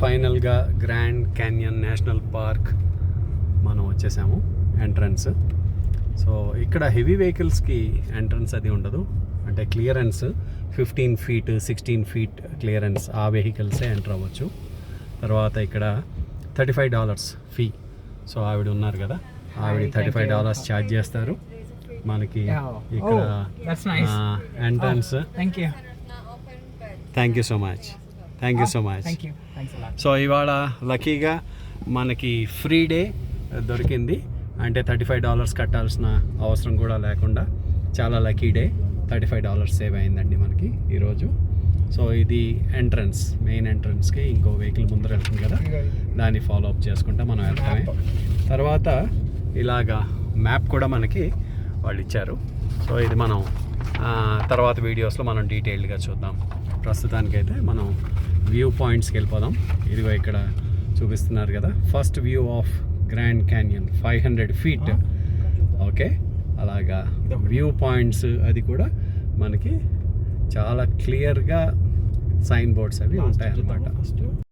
ఫైనల్గా grand canyon national park మనం వచ్చేసాము ఎంట్రన్స్ సో ఇక్కడ హెవీ వెహికల్స్కి ఎంట్రన్స్ అది ఉండదు అంటే clearance fifteen feet sixteen feet clearance ఆ వెహికల్సే ఎంటర్ అవ్వచ్చు తర్వాత ఇక్కడ thirty five dollars fee so ఆవిడ ఉన్నారు కదా ఆవిడ థర్టీ ఫైవ్. డాలర్స్ ఛార్జ్ చేస్తారు మనకి. ఇక్కడ. Entrance. Thank you so much thank you so much. So ఇవాళ లక్కీగా మనకి ఫ్రీ డే దొరికింది. అంటే థర్టీ ఫైవ్ డాలర్స్ కట్టాల్సిన అవసరం కూడా లేకుండా చాలా lucky day. Thirty five dollars save అయిందండి మనకి ఈరోజు. సో ఇది ఎంట్రన్స్ మెయిన్ ఎంట్రన్స్కి ఇంకో వెహికల్ ముందర వెళ్తుంది కదా. దాన్ని ఫాలో అప్ చేసుకుంటా మనం వెళ్తామే. తర్వాత ఇలాగా మ్యాప్ కూడా మనకి వాళ్ళు ఇచ్చారు. సో ఇది మనం తర్వాత వీడియోస్లో మనం డీటెయిల్డ్గా చూద్దాం. ప్రస్తుతానికైతే మనం వ్యూ పాయింట్స్కి వెళ్ళిపోదాం. ఇదిగో ఇక్కడ చూపిస్తున్నారు కదా. First view of Grand Canyon five hundred feet okay. అలాగా వ్యూ పాయింట్స్ అది కూడా మనకి చాలా క్లియర్గా సైన్ బోర్డ్స్ అవి ఉంటాయి అన్నమాట